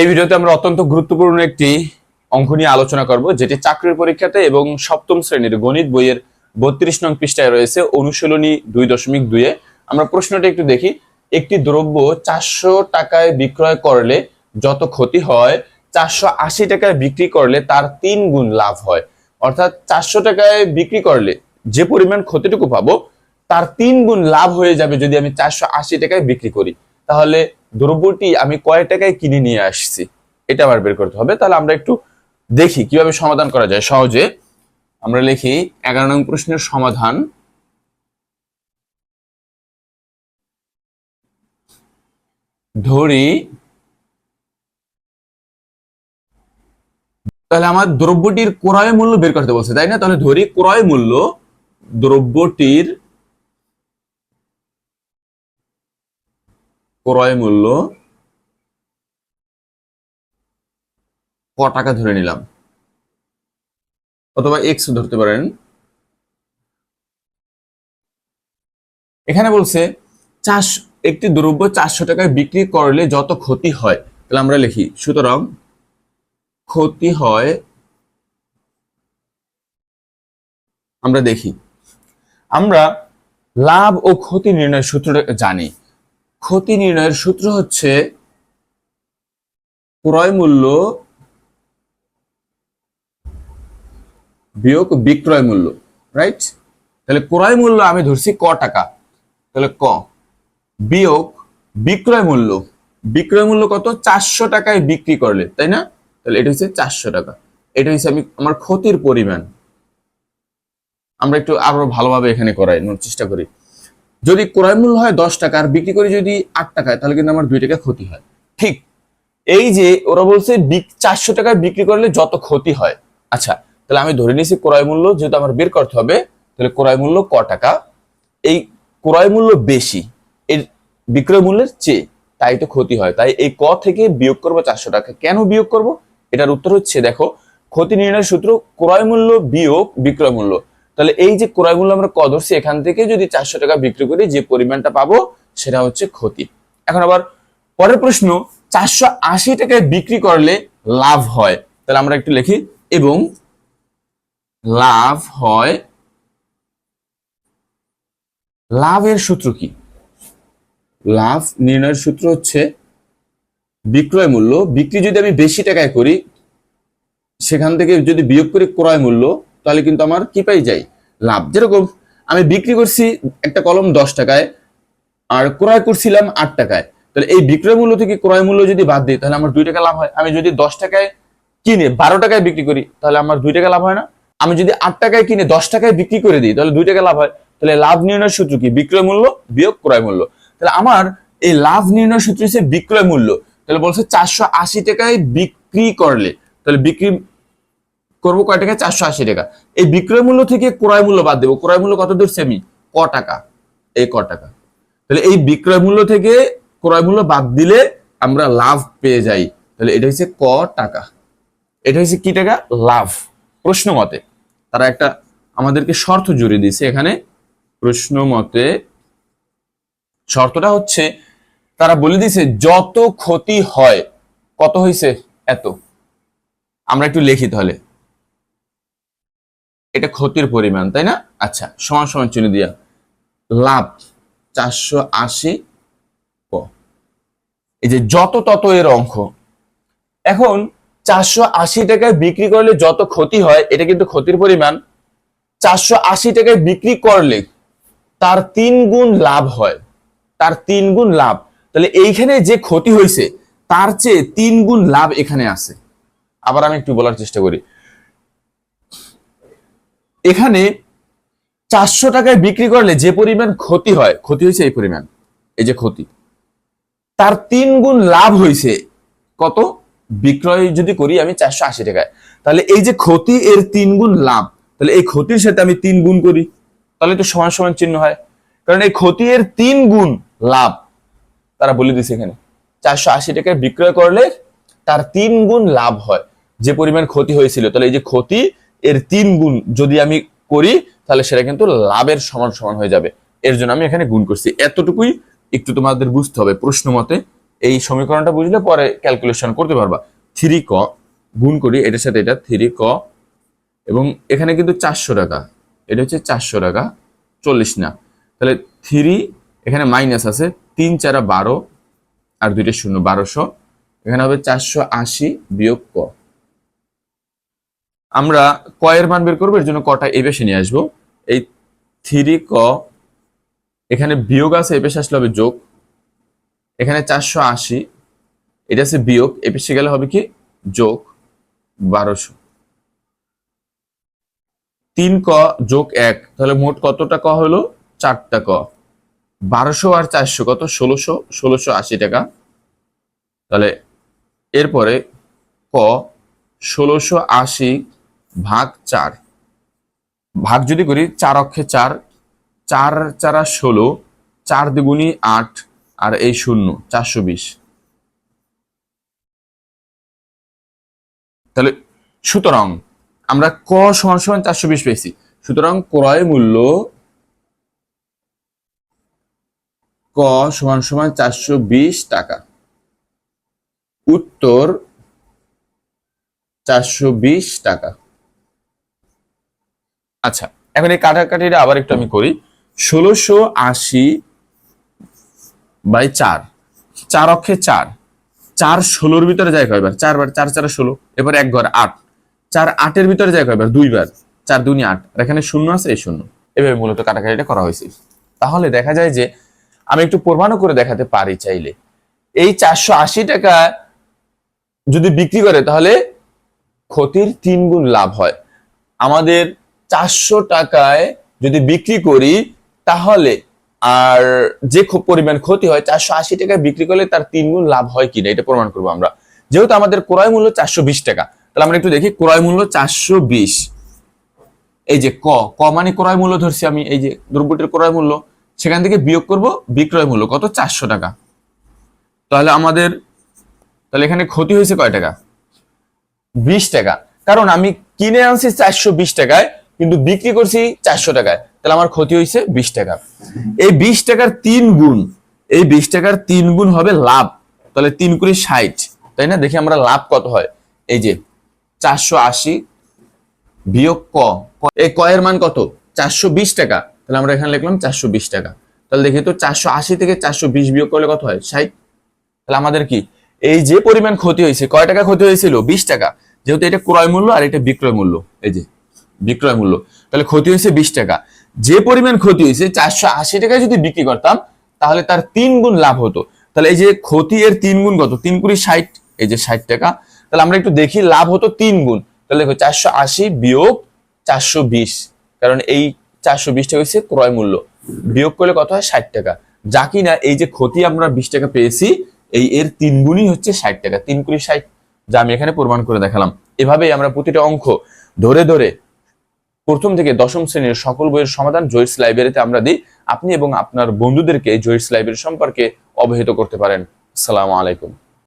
এই ভিডিওতে আমরা অত্যন্ত গুরুত্বপূর্ণ একটি অঙ্ক নিয়ে আলোচনা করব, যেটি চাকরির পরীক্ষাতে এবং সপ্তম শ্রেণির গণিত বইয়ের বত্রিশ নং পৃষ্ঠায় রয়েছে অনুশীলনী দুই দশমিক দুইয়ে। আমরা প্রশ্নটা একটু দেখি, একটি দ্রব্য চারশো টাকায় বিক্রয় করলে যত ক্ষতি হয়, চারশো আশি টাকায় বিক্রি করলে তার তিন গুণ লাভ হয়। অর্থাৎ চারশো টাকায় বিক্রি করলে যে পরিমাণ ক্ষতিটুকু পাবো, তার তিন গুণ লাভ হয়ে যাবে যদি আমি চারশো আশি টাকায় বিক্রি করি। তাহলে দ্রব্যটি আমি কয় টাকায় কিনে নিয়ে আসছি, এটা আমার বের করতে হবে। তাহলে আমরা একটু দেখি কীভাবে সমাধান করা যায়। সহজে আমরা লিখি এগারো নং প্রশ্নের সমাধান। ধরি, তাহলে আমার দ্রব্যটির ক্রয় মূল্য বের করতে বলছে, তাই না? তাহলে ধরি ক্রয় মূল্য দ্রব্যটির ক্রয় মূল্য ক টাকা ধরে নিলাম। অথবা এক্স ধরতে পারেন। এখানে বলছে, চাষ, একটি দ্রব্য চারশো টাকায় বিক্রি করলে যত ক্ষতি হয়, তাহলে আমরা লিখি, সুতরাং ক্ষতি হয়, আমরা দেখি। আমরা লাভ ও ক্ষতি নির্ণয় সূত্রটা জানি। ক্ষতি নির্ণয়ের সূত্র হচ্ছে ক্রয় মূল্য বিয়োগ বিক্রয় মূল্য রাইট তাহলে ক্রয় মূল্য আমি ধরছি ক টাকা, তাহলে ক বিয়োগ বিক্রয় মূল্য বিক্রয় মূল্য কত? চারশো টাকায় বিক্রি করলে, তাই না? তাহলে এটা হচ্ছে চারশো টাকা, এটা হচ্ছে আমি আমার ক্ষতির পরিমাণ। আমরা একটু আরও ভালোভাবে এখানে করাই চেষ্টা করি। যদি ক্রয় মূল্য হয় দশ টাকা আর বিক্রি করি যদি আট টাকায়, তাহলে কিন্তু আমার দুই টাকা ক্ষতি হয়। ঠিক। এই যে ওরা বলছে চারশো টাকায় বিক্রি করলে যত ক্ষতি হয়। আচ্ছা তাহলে আমি ধরে নিয়েছি ক্রয় মূল্য, যেহেতু আমার বের করতে হবে, তাহলে ক্রয় মূল্য ক টাকা? এই ক্রয় মূল্য বেশি, এর বিক্রয় মূল্যের চেয়ে তাই তো ক্ষতি হয়। তাই এই ক থেকে বিয়োগ করব চারশো টাকা। কেন বিয়োগ করব? এটার উত্তর হচ্ছে, দেখো, ক্ষতি নির্ণয়ের সূত্র ক্রয় মূল্য বিয়োগ বিক্রয় মূল্য। তাহলে এই যে ক্রয় মূল্য আমরা ক ধরছি, এখান থেকে যদি চারশো টাকা বিক্রি করি, যে পরিমাণটা পাবো সেটা হচ্ছে ক্ষতি। এখন আবার পরের প্রশ্ন, চারশো আশি টাকায় বিক্রি করলে লাভ হয়। তাহলে আমরা একটু লিখি, এবং লাভ হয়, লাভের সূত্র কি? লাভ নির্ণয়ের সূত্র হচ্ছে বিক্রয় মূল্য। বিক্রি যদি আমি বেশি টাকায় করি, সেখান থেকে যদি বিয়োগ করি ক্রয় মূল্য তাহলে কিন্তু আমার কি পাই যাই লাভ। যেরকম আমি বিক্রি করছি একটা কলম দশ টাকায়, আর ক্রয় করছিলাম আট টাকায়। তাহলে এই বিক্রয় মূল্য থেকে ক্রয় মূল্য যদি বাদ দিই, তাহলে আমার দুই টাকা লাভ হয়। আমি যদি দশ টাকায় কিনে বারো টাকায় বিক্রি করি, তাহলে আমার দুই টাকা লাভ হয় না। আমি যদি আট টাকায় কিনে দশ টাকায় বিক্রি করে দিই, তাহলে দুই টাকা লাভ হয়। তাহলে লাভ নির্ণয়ের সূত্র কি? বিক্রয় মূল্য বিয়োগ ক্রয় মূল্য। তাহলে আমার এই লাভ নির্ণয় সূত্র হচ্ছে বিক্রয় মূল্য। তাহলে বলছে চারশো আশি টাকায় বিক্রি করলে, তাহলে বিক্রি করব কয় টাকা? চারশো আশি টাকা। এই বিক্রয় মূল্য থেকে ক্রয় মূল্য বাদ দেবো। ক্রয় মূল্য কত দূর? সেমি ক টাকা? এই ক টাকা। তাহলে এই বিক্রয় মূল্য থেকে ক্রয় মূল্য বাদ দিলে আমরা লাভ পেয়ে যাই। তাহলে এটা হচ্ছে ক টাকা। এটা হচ্ছে কি টাকা? লাভ। প্রশ্ন মতে। তারা একটা আমাদেরকে শর্ত জুড়ে দিয়েছে এখানে। প্রশ্ন মতে শর্তটা হচ্ছে, তারা বলে দিয়েছে, যত ক্ষতি হয়, কত হয়েছে এত। আমরা একটু লিখি তাহলে। এটা ক্ষতির পরিমাণ, তাই না? আচ্ছা সমান সমান চিহ্ন দিয়া। লাভ, চারশো আশি এই যে যত তত এর অঙ্ক এখন, চারশো আশি টাকায় বিক্রি করলে যত ক্ষতি হয়, এটা কিন্তু ক্ষতির পরিমাণ। চারশো আশি টাকায় বিক্রি করলে তার তিন গুণ লাভ হয়। তার তিন গুণ লাভ। তাহলে এইখানে যে ক্ষতি হয়েছে, তার চেয়ে তিন গুণ লাভ এখানে আছে। আবার আমি একটু বলার চেষ্টা করি। এখানে চারশো টাকায় বিক্রি করলে যে পরিমাণ ক্ষতি হয়, ক্ষতি হয়েছে এই পরিমাণ, এই যে ক্ষতি, তার তিন গুণ লাভ হয়েছে কত? বিক্রয় যদি করি আমি চারশো আশি টাকায়, তাহলে এই যে ক্ষতি এর তিন গুণ লাভ, তাহলে এই ক্ষতির সাথে আমি তিন গুণ করি, তাহলে তো সমান সমান চিহ্ন হয়, কারণ এই ক্ষতি এর তিন গুণ লাভ তারা বলে দিছে এখানে, চারশো আশি টাকায় বিক্রয় করলে তার তিন গুণ লাভ হয়, যে পরিমাণ ক্ষতি হয়েছিল, তাহলে এই যে ক্ষতি এর তিন গুণ যদি আমি করি, তাহলে সেটা কিন্তু লাভের সমান সমান হয়ে যাবে। এর জন্য আমি এখানে গুণ করছি। এতটুকুই একটু তোমাদের বুঝতে হবে প্রশ্ন মতে। এই সমীকরণটা বুঝলে পরে ক্যালকুলেশন করতে পারবা। থ্রি ক, গুণ করি, এটার সাথে এটা, থ্রি ক, এবং এখানে কিন্তু চারশো টাকা। এটা হচ্ছে চারশো টাকা, চল্লিশ না। তাহলে থ্রি, এখানে মাইনাস আছে, তিন চারা বারো, আর দুইটা শূন্য বারোশো। এখানে হবে চারশো আশি বিয়োগ ক। আমরা ক এর মান বের করব, এর জন্য কটা এই পেশে নিয়ে আসব। এই থ্রি ক, এখানে বিয়োগ আছে এই পেশে আসলে হবে যোগ। এখানে চারশো আশি, এটা আছে বিয়োগ, এ পেশে গেলে হবে কি? যোগ বারোশো। তিন ক যোগ এক, তাহলে মোট কতটা ক হলো? চারটা ক। বারোশো আর চারশো কত? ষোলোশো ষোলোশো আশি টাকা। তাহলে এরপরে ক, ষোলোশো আশি ভাগ চার। ভাগ যদি করি, চার অক্ষে চার চার চারা ষোলো, চার দ্বিগুণী আট, আর এই শূন্য, চারশো বিশ। তাহলে সুতরাং আমরা ক সমান সমান চারশো বিশ পেয়েছি। সুতরাং ক্রয় মূল্য ক সমান সমান চারশো বিশ টাকা। উত্তর চারশো বিশ টাকা। আচ্ছা এখন এই কাটাকাটিটা আবার একটু আমি করি। ষোলোশো আশি বাই চার চার অক্ষে চার চার ষোলোর ভিতরে যায় কয়বার? চারবার চার চার, ষোলো, এবার এক ঘর আট, চার আটের ভিতরে যায় কয়বার? দুইবার, চার দুনি আট, আর এখানে শূন্য আছে, এই শূন্য। এভাবে মূলত কাটাকাটিটা করা হয়েছে। তাহলে দেখা যায় যে আমি একটু প্রমাণও করে দেখাতে পারি চাইলে। এই চারশো আশি টাকা যদি বিক্রি করে, তাহলে ক্ষতির তিন গুণ লাভ হয়। আমাদের চারশো টাকায় যদি বিক্রি করি, তাহলে আর যে পরিমাণ ক্ষতি হয়, চারশো আশি টাকায় বিক্রি করলে তার তিন গুণ লাভ হয় কিনা, এটা প্রমাণ করব আমরা। যেহেতু আমাদের ক্রয় মূল্য চারশো বিশ টাকা, তাহলে আমরা একটু দেখি, ক্রয় মূল্য চারশো বিশ। এই যে ক ক মানে ক্রয় মূল্য ধরছি আমি, এই যে দ্রব্যটির ক্রয় মূল্য, সেখান থেকে বিয়োগ করব, বিক্রয় মূল্য, কত? চারশো টাকা। তাহলে আমাদের, তাহলে এখানে ক্ষতি হয়েছে কয় টাকা? বিশ টাকা। কারণ আমি কিনে আনছি চারশো বিশ টাকায় কিন্তু বিক্রি করছি চারশো টাকায়। তাহলে আমার ক্ষতি হয়েছে বিশ টাকা। এই বিশ টাকার তিন গুণ, এই বিশ টাকার তিন গুণ হবে লাভ। তাহলে তিন কুড়ি ষাট, তাই না? দেখি আমরা লাভ কত হয়। এই যে চারশো আশি বিয়োগ ক। এই কয়ের মান কত? চারশো বিশ টাকা। তাহলে আমরা এখানে লিখলাম চারশো বিশ টাকা। তাহলে দেখি তো চারশো আশি থেকে চারশো বিশ বিয়োগ করলে কত হয়? ষাট। তাহলে আমাদের কি? এই যে পরিমাণ ক্ষতি হয়েছে, কয় টাকা ক্ষতি হয়েছিল? বিশ টাকা। যেহেতু এটা ক্রয় মূল্য আর এটা বিক্রয় মূল্য। এই যে বিক্রয় মূল্য। তাহলে ক্ষতি হয়েছে বিশ টাকা। যে পরিমাণ ক্ষতি হয়েছে, চারশো আশি টাকায় যদি বিক্রি করতাম, তাহলে তার তিন গুণ লাভ হতো। তাহলে এই যে ক্ষতি এর তিন গুণ কত? তিন কুড়ি ষাট, এই যে ষাট টাকা। তাহলে আমরা একটু দেখি, লাভ হতো তিন গুণ। তাহলে দেখো, চারশো আশি বিয়োগ চারশো বিশ। কারণ এই চারশো বিশ টাকা হচ্ছে ক্রয় মূল্য। বিয়োগ করলে কত হয়? ষাট টাকা। যা কিনা এই যে ক্ষতি আমরা বিশ টাকা পেয়েছি, এই এর তিন গুণই হচ্ছে ষাট টাকা। তিন কুড়ি ষাট, যা আমি এখানে প্রমাণ করে দেখালাম। এভাবেই আমরা প্রতিটা অঙ্ক ধরে ধরে প্রথম থেকে দশম শ্রেণির সকল বইয়ের সমাধান জয়েস লাইব্রেরিতে আমরা দিই। আপনি এবং আপনার বন্ধুদেরকে জয়েস লাইব্রেরি সম্পর্কে অবহিত করতে পারেন। আসসালামু আলাইকুম।